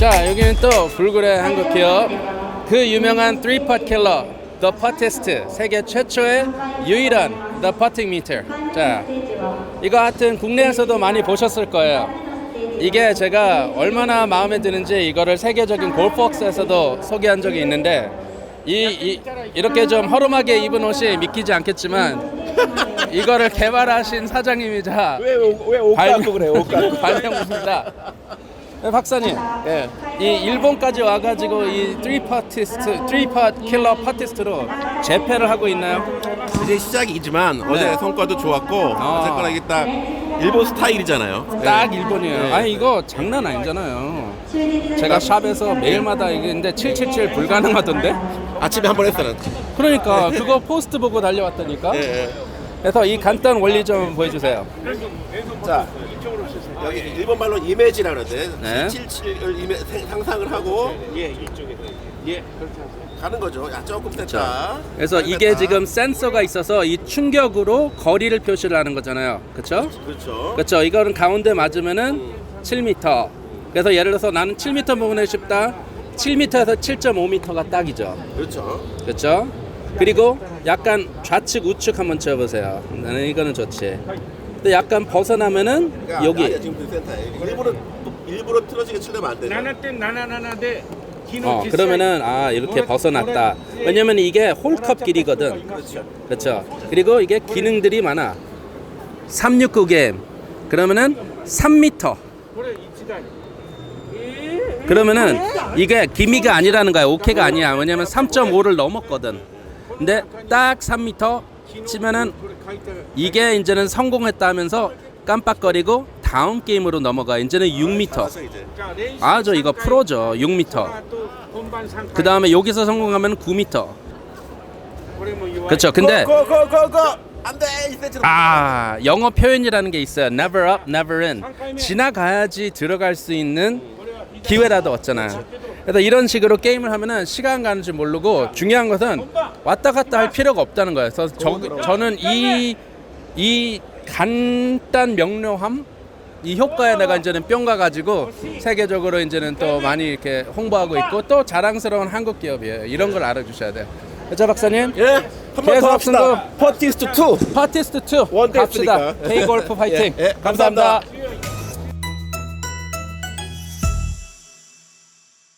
자 여기는 또 불굴의 한국 기업. 그 유명한 3팟 킬러 The Puttist 세계 최초의 유일한 The Putting Meter. 자 이거 하여튼 국내에서도 많이 보셨을 거예요. 이게 제가 얼마나 마음에 드는지 이거를 세계적인 골프웍스에서도 소개한 적이 있는데 이, 이 이렇게 좀 허름하게 입은 옷이 믿기지 않겠지만 이거를 개발하신 사장님이자 왜왜 발명- 그래 옷 발명입니다. 네, 박사님, 예. 이 일본까지 와가지고 이 3파티스트, 3파 킬러 파티스트로 재패를 하고 있나요? 이제 시작이지만 어제 성과도 좋았고 네. 아. 어쨌거나 이게 딱 일본 스타일이잖아요. 딱 예. 일본이에요. 네. 아니 이거 장난 아니잖아요. 제가 샵에서 매일마다 이게 근데 777 불가능하던데? 아침에 한 번 했어요. 그러니까 그거 포스트 보고 달려왔다니까. 예, 예. 그래서 이 간단 원리 좀 보여주세요. 자 여기 일본 말로 이미지라 그러는데 네. 777을 이메, 생- 상상을 하고 가는 거죠. 야 조금 됐다. 그래서 이게. 지금 센서가 있어서 이 충격으로 거리를 표시를 하는 거잖아요. 그렇죠? 그렇죠. 그렇죠. 이거는 가운데 맞으면은 7m. 그래서 예를 들어서 나는 7m 부분을 싶다. 7m에서 7.5m가 딱이죠. 그렇죠. 그렇죠? 그리고 약간 좌측 우측 한번 쳐보세요. 나는 이거는 좋지. 근데 약간 벗어나면은 야, 여기 아니야, 지금 그 일부러 일부러 틀어지게 치려면 안 되죠. 나나때 나나나나데 어 그러면은 아 이렇게 벗어났다. 왜냐면 이게 홀컵 길이거든. 그렇죠. 그렇죠. 그리고 이게 기능들이 많아. 369 게임. 그러면은 3m. 그러면은 이게 기미가 아니라는 거야. 오케가 아니야. 왜냐면 3.5를 넘었거든. 근데 딱 3m 치면은 이게 이제는 성공했다 하면서 깜빡거리고 다음 게임으로 넘어가. 이제는 6m 아 저 이거 프로죠. 6m 그 다음에 여기서 성공하면 9m 그렇죠 근데 아 영어 표현이라는 게 있어요. Never up never in. 지나가야지 들어갈 수 있는 기회라도 얻잖아요. 그래서 이런 식으로 게임을 하면은 시간 가는 줄 모르고 중요한 것은 왔다 갔다 할 필요가 없다는 거예요. 그래서 저, 저는 이, 이 간단 명료함 이 효과에 내가 이제는 뿅 가 가지고 세계적으로 이제는 또 많이 이렇게 홍보하고 있고 또 자랑스러운 한국 기업이에요. 이런 걸 알아주셔야 돼요. 자 박사님 예. 한번 계속 더 합시다. 퍼티스트 2. 파티스트 2 원대 갑시다. K 골프 파이팅. 예, 예, 감사합니다. 감사합니다.